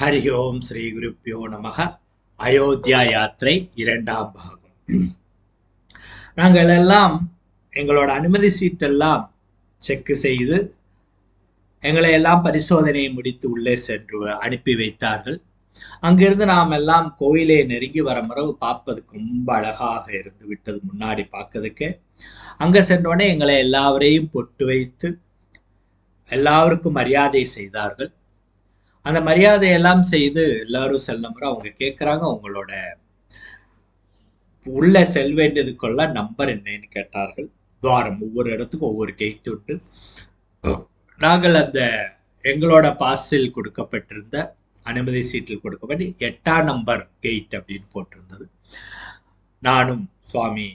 ஹரி ஓம் ஸ்ரீ குருப்பியோ நமக அயோத்தியா யாத்திரை இரண்டாம் பாகம். நாங்கள் எல்லாம் எங்களோட அனுமதி சீட்டெல்லாம் செக் செய்து எங்களை எல்லாம் பரிசோதனையை முடித்து உள்ளே சென்று அனுப்பி வைத்தார்கள். அங்கிருந்து நாம் எல்லாம் கோயிலை நெருங்கி வர மரவு பார்ப்பதுக்கு ரொம்ப அழகாக இருந்து விட்டது முன்னாடி பார்க்கறதுக்கு. அங்கே சென்றோடனே எங்களை எல்லாவரையும் பொட்டு வைத்து எல்லாருக்கும் மரியாதை செய்தார்கள். அந்த மரியாதையெல்லாம் செய்து எல்லாரும் செல்லும் அவங்க கேட்குறாங்க உங்களோட உள்ள செல் வேண்டியதுக்குள்ள நம்பர் என்னன்னு கேட்டார்கள். துவாரம் ஒவ்வொரு இடத்துக்கும் ஒவ்வொரு கேட் உண்டு. நாங்கள் அந்த எங்களோட பாஸில் கொடுக்கப்பட்டிருந்த அனுமதி சீட்டில் கொடுக்கப்பட்டு எட்டாம் நம்பர் கேட் அப்படின்னு போட்டிருந்தது. நானும் சுவாமி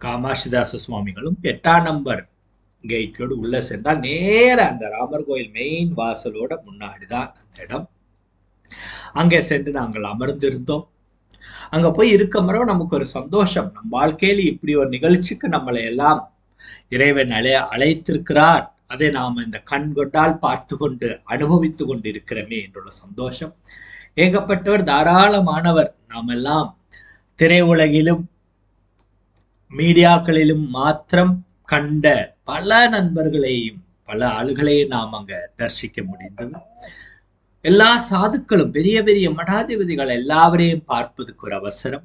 காமாஷிதாச சுவாமிகளும் எட்டாம் நம்பர் கேட்டோடு உள்ள சென்றால் நேர அந்த ராமர் கோயில் மெயின் வாசலோட முன்னாடி தான் அந்த இடம். அங்கே சென்று நாங்கள் அமர்ந்திருந்தோம். அங்க போய் இருக்க மரோ நமக்கு ஒரு சந்தோஷம். நம் வாழ்க்கையில் இப்படி ஒரு நிகழ்ச்சிக்கு நம்மளை எல்லாம் இறைவன் அழை அழைத்திருக்கிறார். அதை நாம் இந்த கண் கொண்டால் பார்த்து கொண்டு அனுபவித்து கொண்டு இருக்கிறோமே என்றுள்ள சந்தோஷம். ஏகப்பட்டவர் தாராளமானவர். நாம் எல்லாம் திரையுலகிலும் மீடியாக்களிலும் மாத்திரம் கண்ட பல நண்பர்களையும் பல ஆளுகளையும் நாம் அங்க தரிசிக்க முடிந்தது. எல்லா சாதுக்களும் பெரிய பெரிய மடாதிபதிகள் எல்லாவரையும் பார்ப்பதுக்கு ஒரு அவசரம்.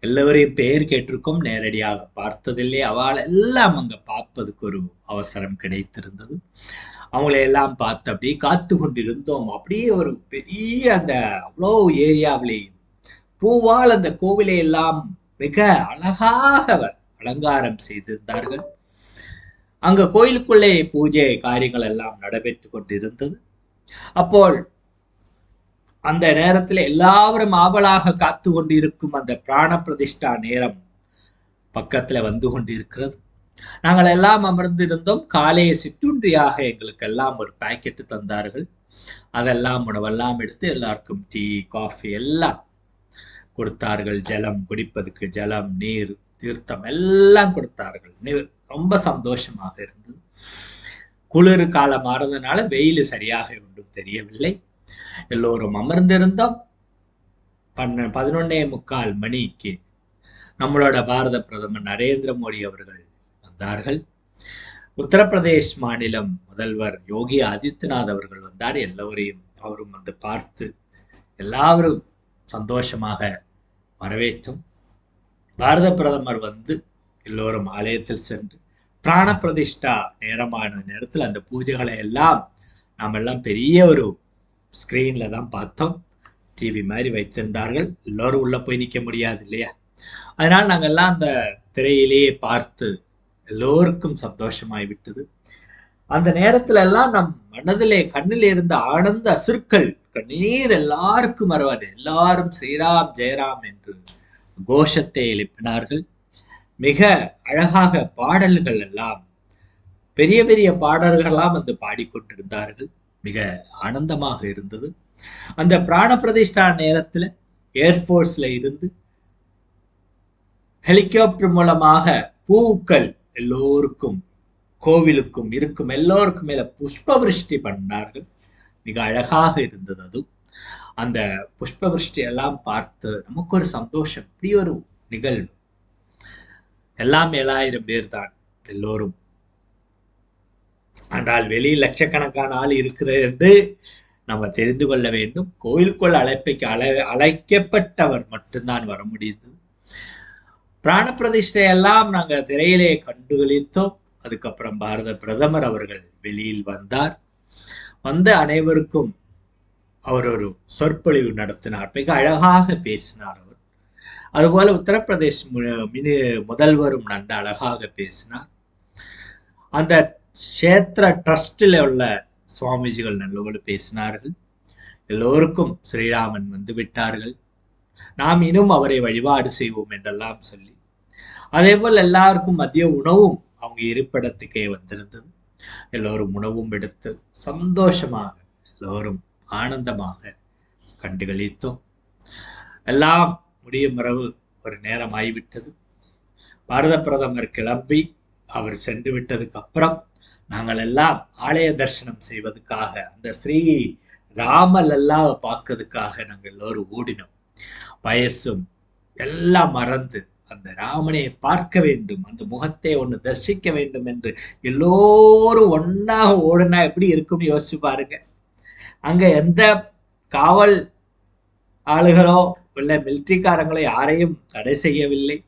எல்லோரையும் பெயர் கேட்டிருக்கோம் நேரடியாக பார்த்ததில்லை. அவள் எல்லாம் அங்க பார்ப்பதுக்கு ஒரு அவசரம் கிடைத்திருந்தது. அவங்கள எல்லாம் பார்த்து அப்படியே காத்து கொண்டிருந்தோம். அப்படியே ஒரு பெரிய அந்த அவ்வளோ ஏரியாவிலேயும் பூவால் அந்த கோவிலை எல்லாம் மிக அழகாக அலங்காரம் செய்திருந்தார்கள். அங்க கோயிலுக்குள்ளே பூஜை காரியங்கள் எல்லாம் நடைபெற்று கொண்டிருந்தது. அப்போ அந்த நேரத்தில் எல்லாரும் ஆவலாக காத்து கொண்டிருக்கும் அந்த பிராண பிரதிஷ்டா நேரம் பக்கத்துல வந்து கொண்டிருக்கிறது. நாங்கள் எல்லாம் அமர்ந்திருந்தோம். காலைய சிற்றுண்டியாக எங்களுக்கு எல்லாம் ஒரு பாக்கெட்டு தந்தார்கள். அதெல்லாம் உணவெல்லாம் எடுத்து எல்லாருக்கும் டீ காஃபி எல்லாம் கொடுத்தார்கள். ஜலம் குடிப்பதுக்கு ஜலம் நீர் தீர்த்தம் எல்லாம் கொடுத்தார்கள். ரொம்ப சந்தோஷமாக இருந்தது குளிர் காலம் மாறதுனால வெயில் சரியாக ஒன்றும் தெரியவில்லை. எல்லோரும் அமர்ந்திருந்தோம். பன்ன பதினொன்னே முக்கால் மணிக்கு நம்மளோட பாரத பிரதமர் நரேந்திர மோடி அவர்கள் வந்தார்கள். உத்தரப்பிரதேஷ் மாநிலம் முதல்வர் யோகி ஆதித்யநாத் அவர்கள் வந்தார். எல்லோரையும் அவரும் வந்து பார்த்து எல்லாரும் சந்தோஷமாக வரவேற்றும். பாரத பிரதமர் வந்து எல்லோரும் ஆலயத்தில் சென்று பிராண பிரதிஷ்டா நேரமான நேரத்தில் அந்த பூஜைகளை எல்லாம் நாம் எல்லாம் பெரிய ஒரு ஸ்க்ரீனில் தான் பார்த்தோம். டிவி மாதிரி வைத்திருந்தார்கள். எல்லோரும் உள்ளே போய் நிற்க முடியாது இல்லையா? அதனால் நாங்கள் எல்லாம் அந்த திரையிலேயே பார்த்து எல்லோருக்கும் சந்தோஷமாய் விட்டது. அந்த நேரத்துல எல்லாம் நம் மனதிலே கண்ணில் இருந்த ஆனந்த அசுர்கள் கண்ணீர் எல்லாருக்கும் வருவார் எல்லாரும் ஸ்ரீராம் ஜெயராம் என்று கோஷத்தை எழுப்பினார்கள். மிக அழகாக பாடல்கள் எல்லாம் பெரிய பெரிய பாடல்கள்லாம் வந்து பாடிக்கொண்டிருந்தார்கள். மிக ஆனந்தமாக இருந்தது. அந்த பிராண பிரதிஷ்டா நேரத்துல ஏர்ஃபோர்ஸில் இருந்து ஹெலிகாப்டர் மூலமாக பூக்கள் எல்லோருக்கும் கோவிலுக்கும் இருக்கும் எல்லோருக்கும் மேல புஷ்ப விருஷ்டி பண்ணார்கள். மிக அழகாக இருந்தது அது. அந்த புஷ்ப விருஷ்டி எல்லாம் பார்த்து நமக்கு ஒரு சந்தோஷம். இப்படி ஒரு நிகழ்வு. எல்லாம் ஏழாயிரம் பேர் தான் எல்லோரும். ஆனால் வெளியில் லட்சக்கணக்கான ஆள் இருக்கிறது என்று நம்ம தெரிந்து கொள்ள வேண்டும். கோயிலுக்குள் அழைப்பைக்கு அழை அழைக்கப்பட்டவர் மட்டும்தான் வர முடியுது. பிராண பிரதிஷ்டையெல்லாம் நாங்கள் திரையிலே கண்டுகளித்தோம். அதுக்கப்புறம் பாரத பிரதமர் அவர்கள் வெளியில் வந்தார். வந்து அனைவருக்கும் அவர் ஒரு சொற்பொழிவு நடத்தினார். மிக அழகாக பேசினார் அதுபோல உத்தரப்பிரதேஷ் முதல்வரும் நன்கு அழகாக பேசினார். அந்த கஷேத்திர ட்ரஸ்டில் உள்ள சுவாமிஜிகள் நல்லவர்கள் பேசினார்கள். எல்லோருக்கும் ஸ்ரீராமன் வந்து விட்டார்கள். நாம் இன்னும் அவரை வழிபாடு செய்வோம் என்றெல்லாம் சொல்லி அதே போல் எல்லாருக்கும் மதிய உணவும் அவங்க இருப்பிடத்துக்கே வந்திருந்தது. எல்லோரும் உணவும் எடுத்து சந்தோஷமாக எல்லோரும் ஆனந்தமாக கண்டுகளித்தோம். எல்லாம் முடியும் இரவு ஒரு நேரம் ஆகிவிட்டது பாரத பிரதமர் கிளம்பி அவர் சென்று விட்டதுக்கு அப்புறம் நாங்கள் எல்லாம் ஆலய தரிசனம் செய்வதற்காக அந்த ஸ்ரீ ராமலல்லாவை பார்க்கறதுக்காக நாங்கள் எல்லோரும் ஓடினோம். வயசும் எல்லாம் மறந்து அந்த ராமனை பார்க்க வேண்டும் அந்த முகத்தை ஒன்று தரிசிக்க வேண்டும் என்று எல்லோரும் ஒன்னாக ஓடினா எப்படி இருக்கும்னு யோசிச்சு பாருங்க. அங்கே எந்த காவல் ஆளுகளோ இல்லை மிலிட்ரிக்காரங்களை யாரையும் தடை செய்யவில்லை.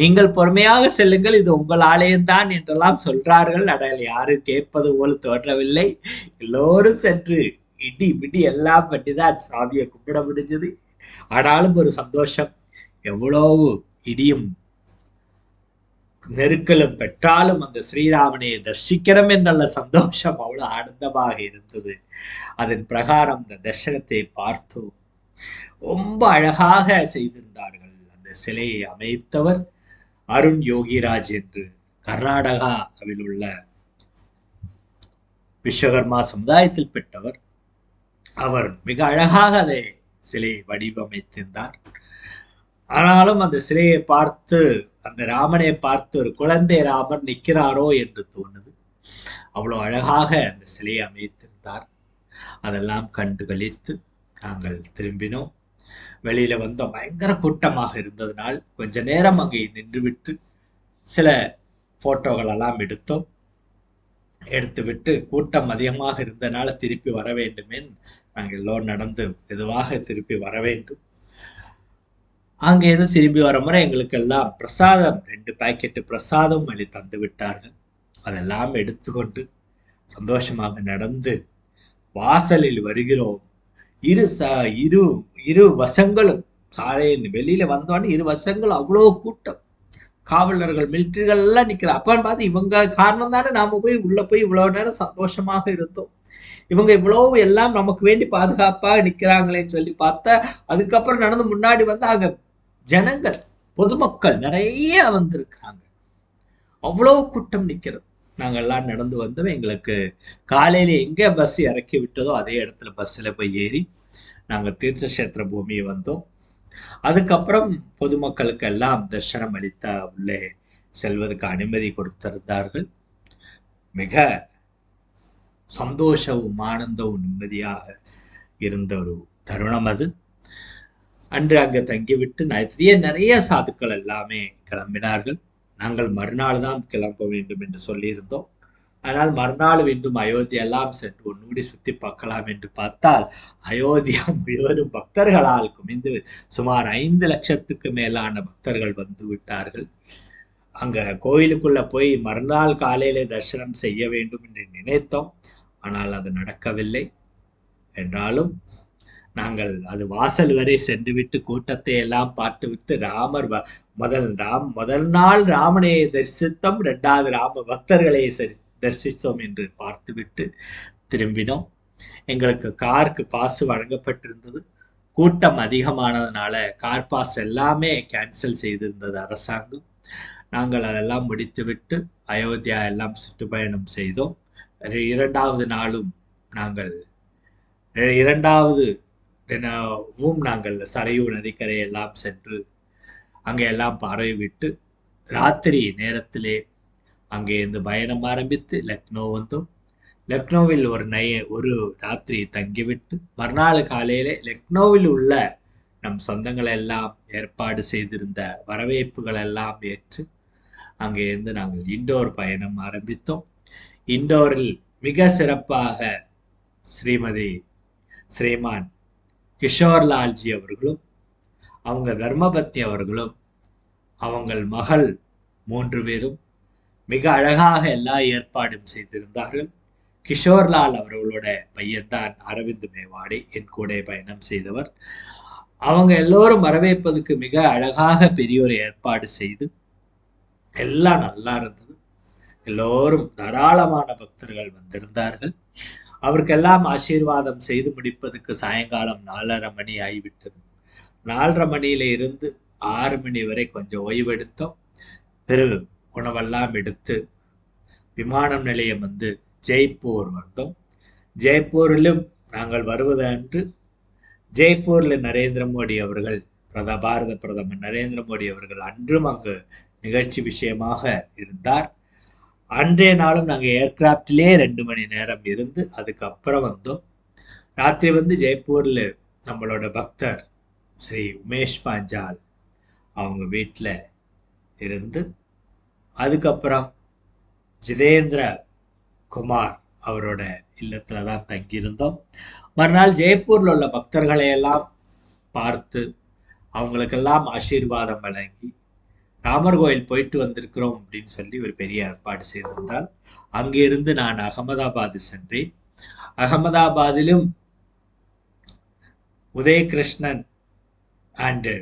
நீங்கள் பொறுமையாக செல்லுங்கள் இது உங்கள் ஆலயம்தான் என்றெல்லாம் சொல்றார்கள். அடையாள யாரும் கேட்பது போல தோற்றவில்லை எல்லோரும் சென்று இடி பிடி எல்லாம் பண்ணிதான் சாமியை கும்பிட முடிஞ்சது. ஆனாலும் ஒரு சந்தோஷம் எவ்வளவு இடியும் நெருக்கலும் பெற்றாலும் அந்த ஸ்ரீராமனை தர்சிக்கிறோம் என்றுள்ள சந்தோஷம் அவ்வளவு ஆனந்தமாக இருந்தது. அதன் பிரகாரம் அந்த தர்சனத்தை பார்த்தோம். ரொம்ப அழகாக செய்திருந்தார்கள். அந்த சிலையை அமைத்தவர் அருண் யோகிராஜ் என்று கர்நாடகாவில் உள்ள விஸ்வகர்மா சமுதாயத்தில் பெற்றவர். அவர் மிக அழகாக அதை சிலையை வடிவமைத்திருந்தார். ஆனாலும் அந்த சிலையை பார்த்து அந்த ராமனை பார்த்து ஒரு குழந்தை ராமர் நிற்கிறாரோ என்று தோணுது. அவ்வளோ அழகாக அந்த சிலையை அமைத்திருந்தார். அதெல்லாம் கண்டு கழித்து நாங்கள் திரும்பினோம். வெளியில வந்தோம் பயங்கர கூட்டமாக இருந்ததுனால் கொஞ்ச நேரம் அங்கே நின்றுவிட்டு சில போட்டோகள் எல்லாம் எடுத்தோம். எடுத்துவிட்டு கூட்டம் அதிகமாக இருந்தனால திருப்பி வர வேண்டுமேன் நாங்கள் எல்லோரும் நடந்து மெதுவாக திருப்பி வர வேண்டும். அங்கேருந்து திரும்பி வர முறை எங்களுக்கு எல்லாம் பிரசாதம் ரெண்டு பாக்கெட்டு பிரசாதம் வழி தந்து விட்டார்கள். அதெல்லாம் எடுத்துக்கொண்டு சந்தோஷமாக நடந்து வாசலில் வருகிறோம். இரு ச இரு இரு வசங்களும் சாலையின் வெளியில வந்தோடனே இரு வசங்களும் அவ்வளோ கூட்டம். காவலர்கள் மிலிட்டரிகள் எல்லாம் நிக்கிறாங்க. அப்பன்னு பார்த்து இவங்க காரணம் தானே? நாம போய் உள்ள போய் இவ்வளவு நேரம் சந்தோஷமாக இருந்தோம். இவங்க இவ்வளவு எல்லாம் நமக்கு வேண்டி பாதுகாப்பாக நிற்கிறாங்களேன்னு சொல்லி பார்த்தா அதுக்கப்புறம் நடந்து முன்னாடி வந்து அங்க ஜனங்கள் பொதுமக்கள் நிறைய வந்திருக்காங்க அவ்வளவு கூட்டம் நிற்கிறது நாங்கள்லாம் நடந்து வந்தோம். எங்களுக்கு காலையில் எங்கே பஸ் இறக்கி விட்டதோ அதே இடத்துல பஸ்ஸில் போய் ஏறி நாங்கள் தீர்த்தக்ஷேத்திர பூமியை வந்தோம். அதுக்கப்புறம் பொதுமக்களுக்கு எல்லாம் தர்சனம் அளித்த உள்ளே செல்வதற்கு அனுமதி கொடுத்திருந்தார்கள். மிக சந்தோஷവും ஆனந்தவும் நிம்மதியாக இருந்த ஒரு தருணம் அது. அன்று அங்கே தங்கிவிட்டு நிறைய நிறைய சாதுக்கள் எல்லாமே கிளம்பினார்கள். நாங்கள் மறுநாள் தான் கிளம்ப வேண்டும் என்று சொல்லியிருந்தோம். ஆனால் மறுநாள் மீண்டும் அயோத்தியா எல்லாம் சென்று ஒன்னூடி சுற்றி பார்க்கலாம் என்று பார்த்தால் அயோத்தியா முழுவதும் பக்தர்களால் குமிந்து சுமார் ஐந்து லட்சத்துக்கு மேலான பக்தர்கள் வந்து விட்டார்கள். அங்கே கோயிலுக்குள்ளே போய் மறுநாள் காலையிலே தரிசனம் செய்ய வேண்டும் என்று நினைத்தோம். ஆனால் அது நடக்கவில்லை. என்றாலும் நாங்கள் அது வாசல் வரை சென்று விட்டு கூட்டத்தை எல்லாம் பார்த்துவிட்டு ராமர் முதல் ராம் முதல் நாள் ராமனை தரிசித்தோம் ரெண்டாவது ராம பக்தர்களை தரிசித்தோம் என்று பார்த்துவிட்டு திரும்பினோம். எங்களுக்கு காருக்கு பாஸ் வழங்கப்பட்டிருந்தது. கூட்டம் அதிகமானதுனால கார் பாஸ் எல்லாமே கேன்சல் செய்திருந்தது அரசாங்கம். நாங்கள் அதெல்லாம் முடித்துவிட்டு அயோத்தியா எல்லாம் சுற்றுப்பயணம் செய்தோம். இரண்டாவது நாளும் நாங்கள் இரண்டாவது தினமும் நாங்கள் சரையூ நதிக்கரை எல்லாம் சென்று அங்கே எல்லாம் பார்வையிட்டு ராத்திரி நேரத்திலே அங்கே இருந்து பயணம் ஆரம்பித்து லக்னோ வந்தோம். லக்னோவில் ஒரு நய ஒரு ராத்திரி தங்கிவிட்டு மறுநாள் காலையிலே லக்னோவில் உள்ள நம் சொந்தங்களை எல்லாம் ஏற்பாடு செய்திருந்த வரவேற்புகள் எல்லாம் ஏற்று அங்கே இருந்து நாங்கள் இண்டோர் பயணம் ஆரம்பித்தோம். இண்டோரில் மிக சிறப்பாக ஸ்ரீமதி ஸ்ரீமான் கிஷோர்லால்ஜி அவர்களும் அவங்க தர்மபத்தி அவர்களும் அவங்கள் மகள் மூன்று பேரும் மிக அழகாக எல்லா ஏற்பாடும் செய்திருந்தார்கள். கிஷோர்லால் அவர்களோட பையன்தான் அரவிந்த் மேவாடி என் கூட பயணம் செய்தவர். அவங்க எல்லோரும் வரவேற்பதற்கு மிக அழகாக பெரிய ஒரு ஏற்பாடு செய்து எல்லாம் நல்லா இருந்தது. எல்லோரும் தாராளமான பக்தர்கள் வந்திருந்தார்கள். அவருக்கெல்லாம் ஆசீர்வாதம் செய்து முடிப்பதற்கு சாயங்காலம் நாலரை மணி ஆகிவிட்டது. நாலரை மணியில இருந்து ஆறு மணி வரை கொஞ்சம் ஓய்வெடுத்தோம். பெரு உணவெல்லாம் எடுத்து விமானம் நிலையம் வந்து ஜெய்ப்பூர் வந்தோம். ஜெய்ப்பூரிலும் நாங்கள் வருவது அன்று ஜெய்ப்பூரில் நரேந்திர மோடி அவர்கள் பிரத பாரத பிரதமர் நரேந்திர மோடி அவர்கள் அன்றும் அங்கு நிகழ்ச்சி விஷயமாக இருந்தார். அன்றைய நாளும் நாங்கள் ஏர்கிராஃப்டிலே ரெண்டு மணி நேரம் இருந்து அதுக்கப்புறம் வந்தோம். ராத்திரி வந்து ஜெய்ப்பூரில் நம்மளோட பக்தர் ஸ்ரீ உமேஷ் பாஞ்சால் அவங்க வீட்டில் இருந்து அதுக்கப்புறம் ஜிதேந்திர குமார் அவரோட இல்லத்தில் தான் தங்கியிருந்தோம். மறுநாள் ஜெய்ப்பூரில் உள்ள பக்தர்களையெல்லாம் பார்த்து அவங்களுக்கெல்லாம் ஆசீர்வாதம் வழங்கி ராமர் கோயில் போயிட்டு வந்திருக்கிறோம் அப்படின்னு சொல்லி ஒரு பெரிய ஏற்பாடு செய்திருந்தால் அங்கிருந்து நான் அகமதாபாத் சென்றேன். அகமதாபாத்திலும் உதயகிருஷ்ணன் அண்டு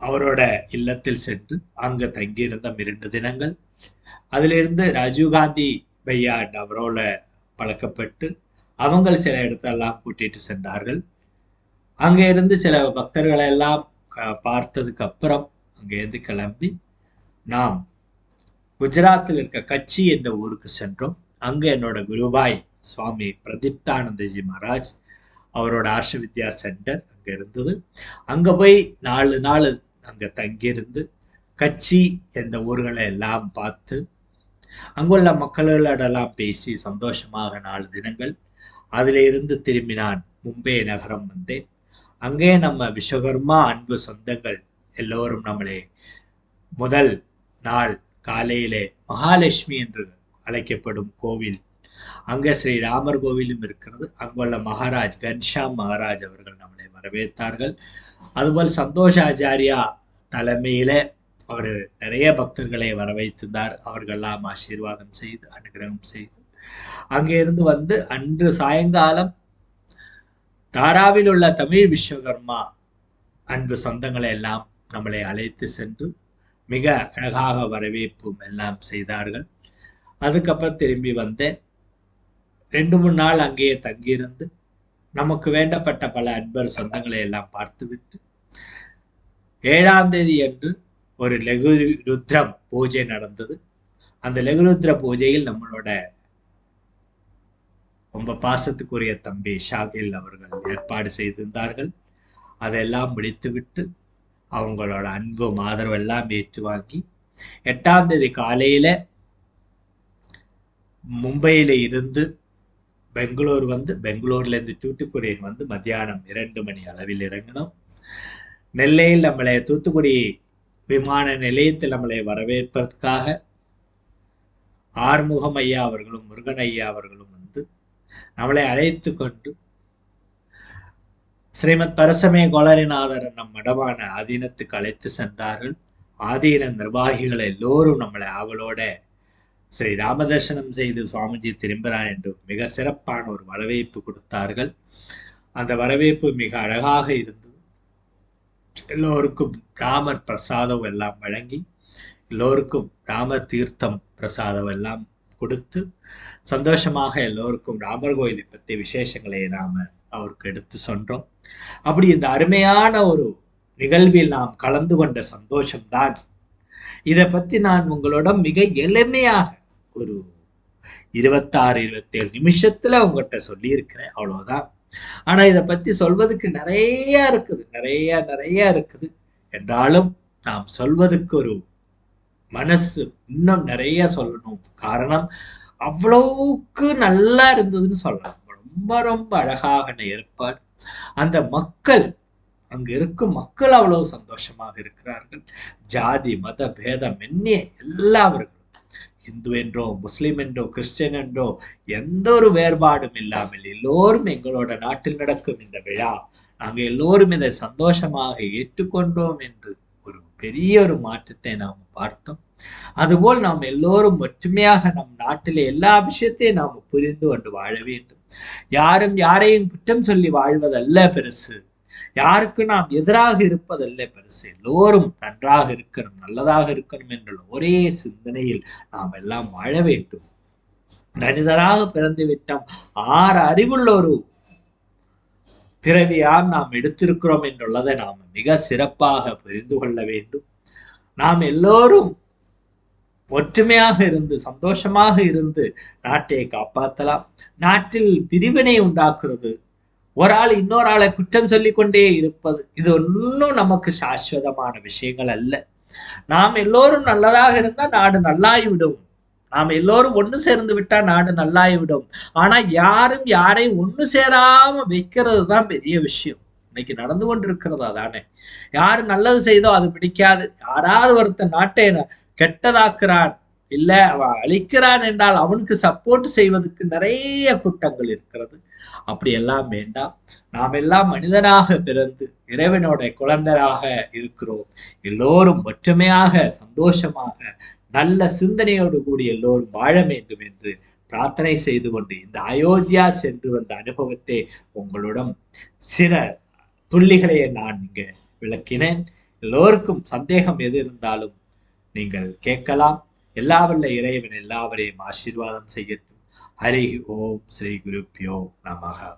அவரோட இல்லத்தில் சென்று அங்கு தங்கியிருந்த இரண்டு தினங்கள். அதிலிருந்து ராஜீவ்காந்தி பையா அவரோட பழக்கப்பட்டு அவங்க சில இடத்தெல்லாம் கூட்டிட்டு சென்றார்கள். அங்கே இருந்து சில பக்தர்களை எல்லாம் பார்த்ததுக்கு அப்புறம் அங்கேருந்து கிளம்பி நாம் குஜராத்தில் இருக்க கட்சி என்ற ஊருக்கு சென்றோம். அங்கே என்னோட குருபாய் சுவாமி பிரதீப்தானந்தஜி மகாராஜ் அவரோட ஆர்ஷ வித்யா சென்டர் அங்கே இருந்தது. அங்கே போய் நாலு நாள் அங்கே தங்கியிருந்து கட்சி என்ற ஊர்களை எல்லாம் பார்த்து அங்குள்ள மக்களோடலாம் பேசி சந்தோஷமாக நாலு தினங்கள் அதிலிருந்து திரும்பி நான் மும்பை நகரம் வந்தேன். அங்கே நம்ம விஸ்வகர்மா அன்பு சொந்தங்கள் எல்லோரும் நம்மளே முதல் நாள் காலையிலே மகாலட்சுமி என்று அழைக்கப்படும் கோவில். அங்க ஸ்ரீ ராமர் கோவிலும் இருக்கிறது. அங்குள்ள மகாராஜ் கன்ஷாம் மகாராஜ் அவர்கள் நம்மளை வரவேற்றார்கள். அதுபோல் சந்தோஷ் ஆச்சாரியா தலைமையில அவர் நிறைய பக்தர்களை வரவைத்திருந்தார். அவர்களெல்லாம் ஆசீர்வாதம் செய்து அனுகிரகம் செய்து. அங்கிருந்து வந்து அன்று சாயங்காலம் தாராவில் உள்ள தமிழ் விஸ்வகர்மா அன்பு சொந்தங்களை எல்லாம் நம்மளை அழைத்து சென்று மிக அழகாக வரவேற்பும் எல்லாம் செய்தார்கள். அதுக்கப்புறம் திரும்பி வந்தேன். ரெண்டு மூணு நாள் அங்கேயே தங்கியிருந்து நமக்கு வேண்டப்பட்ட பல அன்பர் சொந்தங்களை எல்லாம் பார்த்துவிட்டு ஏழாம் தேதி அன்று ஒரு லகு ருத்ரம் பூஜை நடந்தது. அந்த லகுருத்ர பூஜையில் நம்மளோட ரொம்ப பாசத்துக்குரிய தம்பி ஷாகில் அவர்கள் ஏற்பாடு செய்திருந்தார்கள். அதெல்லாம் முடித்துவிட்டு அவங்களோட அன்பும் ஆதரவெல்லாம் ஏற்று வாங்கி எட்டாம் தேதி காலையில மும்பையில இருந்து பெங்களூர் வந்து பெங்களூர்ல இருந்து தூத்துக்குடியின் வந்து மத்தியானம் இரண்டு மணி அளவில் இறங்கினோம். நெல்லையில் நம்மளை தூத்துக்குடி விமான நிலையத்தில் நம்மளை வரவேற்பதற்காக ஆறுமுகம் ஐயா அவர்களும் முருகன் ஐயா அவர்களும் வந்து நம்மளை அழைத்து கொண்டு ஸ்ரீமத் பரசமே கோளரிநாதர் நம் மடமான ஆதீனத்துக்கு அழைத்து சென்றார்கள். ஆதீன நிர்வாகிகள் எல்லோரும் நம்மளை அவளோட ஸ்ரீ ராமதர்சனம் செய்து சுவாமிஜி திரும்பினார் என்று மிக சிறப்பான ஒரு வரவேற்பு கொடுத்தார்கள். அந்த வரவேற்பு மிக அழகாக இருந்தது. எல்லோருக்கும் ராமர் பிரசாதம் எல்லாம் வழங்கி எல்லோருக்கும் ராமர் தீர்த்தம் பிரசாதம் எல்லாம் கொடுத்து சந்தோஷமாக எல்லோருக்கும் ராமர் கோயிலை பற்றி விசேஷங்களை நாம அவருக்கு எடுத்து சொன்னோம் அப்படி இந்த அருமையான ஒரு நிகழ்வில் நாம் கலந்து கொண்ட சந்தோஷம்தான். இதை பத்தி நான் உங்களோட மிக எளிமையாக ஒரு இருபத்தாறு இருபத்தேழு நிமிஷத்துல உங்கள்கிட்ட சொல்லியிருக்கிறேன். அவ்வளவுதான். ஆனா இதை பத்தி சொல்வதுக்கு நிறைய இருக்குது. நிறைய நிறைய இருக்குது. என்றாலும் நாம் சொல்வதுக்கு ஒரு மனசு இன்னும் நிறைய சொல்லணும். காரணம் அவ்வளோக்கு நல்லா இருந்ததுன்னு சொல்லலாம். ரொம்ப ரொம்ப அழகாக ஏற்பாடு அந்த மக்கள் அங்கு இருக்கும் மக்கள் அவ்வளவு சந்தோஷமாக இருக்கிறார்கள். ஜாதி மத பேதம் என்னே எல்லாவர்களும் இந்து என்றோ முஸ்லிம் என்றோ கிறிஸ்டியன் என்றோ எந்த ஒரு வேறுபாடும் இல்லாமல் எல்லோரும் எங்களோட நாட்டில் நடக்கும் இந்த விழா நாங்கள் எல்லோரும் இதை சந்தோஷமாக ஏற்றுக்கொண்டோம் என்று ஒரு பெரிய ஒரு மாற்றத்தை நாம் பார்த்தோம். அதுபோல் நாம் எல்லோரும் ஒற்றுமையாக நம் நாட்டிலே எல்லா விஷயத்தையும் நாம் புரிந்து கொண்டு வாழ வேண்டும். யாரும் யாரையும் குற்றம் சொல்லி வாழ்வதல்ல பெருசு. யாருக்கு நாம் எதிராக இருப்பதல்ல பெருசு. எல்லோரும் நன்றாக இருக்கணும் நல்லதாக இருக்கணும் என்ற ஒரே சிந்தனையில் நாம் எல்லாம் வாழ வேண்டும். மனிதராக பிறந்து விட்டோம். ஆறு அறிவுள்ள ஒரு பிறவியாம் நாம் எடுத்திருக்கிறோம் என்றுள்ளதை நாம் மிக சிறப்பாக புரிந்து கொள்ள வேண்டும். நாம் எல்லோரும் ஒற்றுமையாக இருந்து சந்தோஷமாக இருந்து நாட்டை காப்பாற்றலாம். நாட்டில் பிரிவினை உண்டாக்குறது. ஒரு ஆள் இன்னொரு ஆளை குற்றம் சொல்லி கொண்டே இருப்பது இது ஒன்றும் நமக்கு சாஸ்வதமான விஷயங்கள் அல்ல. நாம் எல்லோரும் நல்லதாக இருந்தால் நாடு நல்லாகிவிடும் நாம் எல்லோரும் ஒண்ணு சேர்ந்து விட்டா நாடு நல்லாயிவிடும். ஆனா யாரும் யாரையும் ஒண்ணு சேராம வைக்கிறது தான் பெரிய விஷயம். இன்னைக்கு நடந்து கொண்டிருக்கிறதா தானே யாரு நல்லது செய்தோ அது பிடிக்காது. யாராவது ஒருத்தன் நாட்டை கெட்டதாக்குறான். இல்ல அவன் அழிக்கிறான் என்றால் அவனுக்கு சப்போர்ட் செய்வதற்கு நிறைய குற்றங்கள் இருக்கிறது. அப்படி எல்லாம் வேண்டாம். நாம் எல்லாம் மனிதனாக பிறந்து இறைவனோட குழந்தையாக இருக்கிறோம். எல்லோரும் ஒற்றுமையாக சந்தோஷமாக நல்ல சிந்தனையோடு கூடி எல்லோரும் வாழ வேண்டும் என்று பிரார்த்தனை செய்து கொண்டு இந்த அயோத்தியா சென்று வந்த அனுபவத்தை உங்களிடம் சில துள்ளிகளை நான் இங்க விளக்கினேன். எல்லோருக்கும் சந்தேகம் எது இருந்தாலும் நீங்கள் கேட்கலாம். எல்லாவல்ல இறைவன் எல்லாவரையும் ஆசீர்வாதம் செய்யட்டும். ஹரி ஓம் ஸ்ரீ குருப்பியோ நமகா